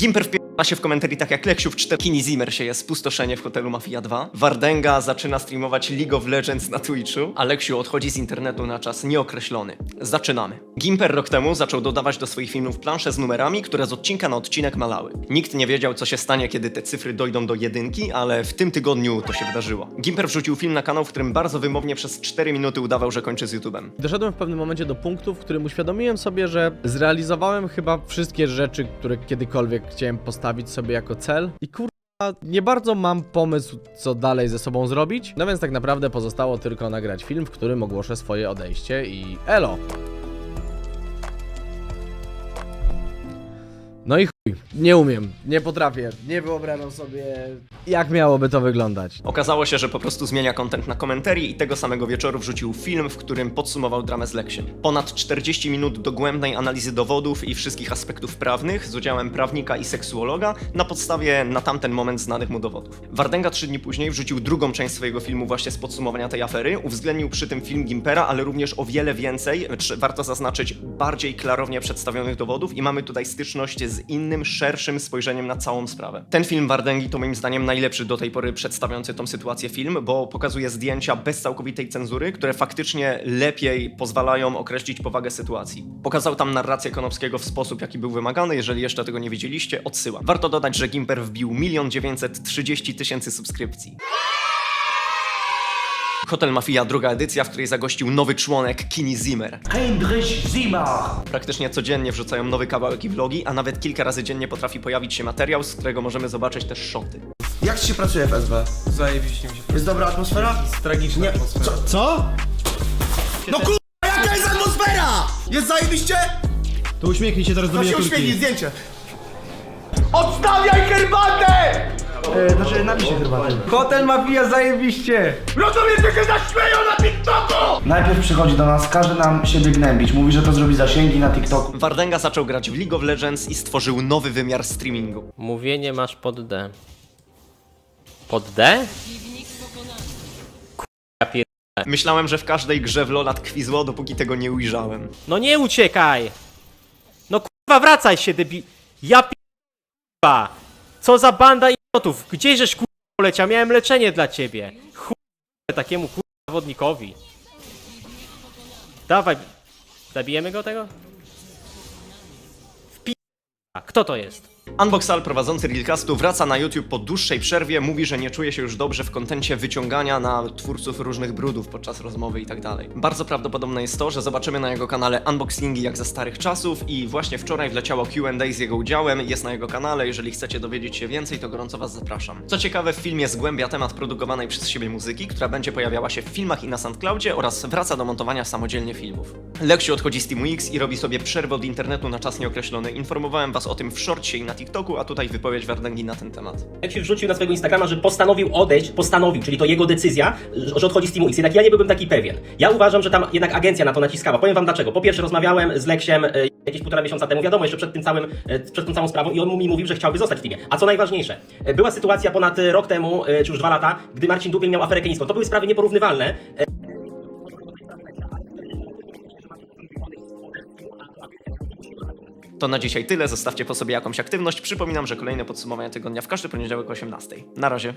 Gimper wpiera się w komentarii tak jak Leksiu w 4. Kini Zimmer się jest spustoszenie w hotelu Mafia 2. Wardenga zaczyna streamować League of Legends na Twitchu, a Leksiu odchodzi z internetu na czas nieokreślony. Zaczynamy. Gimper rok temu zaczął dodawać do swoich filmów plansze z numerami, które z odcinka na odcinek malały. Nikt nie wiedział, co się stanie, kiedy te cyfry dojdą do jedynki, ale w tym tygodniu to się wydarzyło. Gimper wrzucił film na kanał, w którym bardzo wymownie przez 4 minuty udawał, że kończy z YouTube'em. Doszedłem w pewnym momencie do punktu, w którym uświadomiłem sobie, że zrealizowałem chyba wszystkie rzeczy, które kiedykolwiek chciałem postawić sobie jako cel i kurwa nie bardzo mam pomysł, co dalej ze sobą zrobić. No więc tak naprawdę pozostało tylko nagrać film, w którym ogłoszę swoje odejście i elo. Nie umiem, nie potrafię, nie wyobrażam sobie jak miałoby to wyglądać. Okazało się, że po prostu zmienia content na komentarii i tego samego wieczoru wrzucił film, w którym podsumował dramę z Leksiem. Ponad 40 minut dogłębnej analizy dowodów i wszystkich aspektów prawnych z udziałem prawnika i seksuologa na podstawie na tamten moment znanych mu dowodów. Wardenga trzy dni później wrzucił drugą część swojego filmu właśnie z podsumowania tej afery, uwzględnił przy tym film Gimpera, ale również o wiele więcej, warto zaznaczyć, bardziej klarownie przedstawionych dowodów i mamy tutaj styczność z innym, szerszym spojrzeniem na całą sprawę. Ten film Wardengi to moim zdaniem najlepszy do tej pory przedstawiający tą sytuację film, bo pokazuje zdjęcia bez całkowitej cenzury, które faktycznie lepiej pozwalają określić powagę sytuacji. Pokazał tam narrację Konopskiego w sposób, jaki był wymagany, jeżeli jeszcze tego nie widzieliście, odsyłam. Warto dodać, że Gimper wbił 1 930 tysięcy subskrypcji. Hotel Mafia, druga edycja, w której zagościł nowy członek Kini Zimmer. Heinrich Zimmer. Praktycznie codziennie wrzucają nowy kawałek i vlogi, a nawet kilka razy dziennie potrafi pojawić się materiał, z którego możemy zobaczyć też szoty. Jak ci się pracuje w SB? Zajebiście mi się Jest dobra atmosfera? Tragiczna Nie. atmosfera. Co? co? No kurwa, jaka jest atmosfera? Jest zajebiście? To uśmiechnij się teraz do To się miniaturki. uśmiechnij, zdjęcie. Odstawiaj herbatę! E, znaczy, napij się herbatę. Hotel Mafia zajebiście! Rozumiesz, że się zaśmieją na TikToku! Najpierw przychodzi do nas, każe nam siebie gnębić. Mówi, że to zrobi zasięgi na TikToku. Wardenga zaczął grać w League of Legends i stworzył nowy wymiar streamingu. Mówienie masz pod D. Pod D? Pier... Myślałem, że w każdej grze w LoL'a tkwi zło, dopóki tego nie ujrzałem. No nie uciekaj! No kurwa wracaj się debi... Ja kurwa! Co za banda idiotów! Gdzieżeś kurwa poleciał? Miałem leczenie dla ciebie! Chuj takiemu kurwa zawodnikowi. Dawaj. Zabijemy go tego? Wpi... Kto to jest? Unboxal prowadzący Realcastu wraca na YouTube po dłuższej przerwie, mówi, że nie czuje się już dobrze w kontencie wyciągania na twórców różnych brudów podczas rozmowy i tak dalej. Bardzo prawdopodobne jest to, że zobaczymy na jego kanale unboxingi jak za starych czasów i właśnie wczoraj wleciało Q&A z jego udziałem, jest na jego kanale, jeżeli chcecie dowiedzieć się więcej, to gorąco was zapraszam. Co ciekawe, w filmie zgłębia temat produkowanej przez siebie muzyki, która będzie pojawiała się w filmach i na SoundCloudzie oraz wraca do montowania samodzielnie filmów. Leksiu odchodzi z Teamu X i robi sobie przerwę od internetu na czas nieokreślony. Informowałem was o tym w shortcie i na TikToku, a tutaj wypowiedź Wardęgi na ten temat. Jak się wrzucił na swojego Instagrama, że postanowił odejść, postanowił, czyli to jego decyzja, że odchodzi z Teamu X. Jednak ja nie byłbym taki pewien. Ja uważam, że tam jednak agencja na to naciskała. Powiem wam dlaczego. Po pierwsze rozmawiałem z Leksiem e, jakieś półtora miesiąca temu, wiadomo, jeszcze przed tym całym, e, przed tą całą sprawą i on mi mówił, że chciałby zostać w teamie. A co najważniejsze, e, była sytuacja ponad rok temu, czy już dwa lata, gdy Marcin Dubiel miał aferę keniską. To były sprawy nieporównywalne. To na dzisiaj tyle, zostawcie po sobie jakąś aktywność. Przypominam, że kolejne podsumowania tygodnia w każdy poniedziałek o 18. Na razie.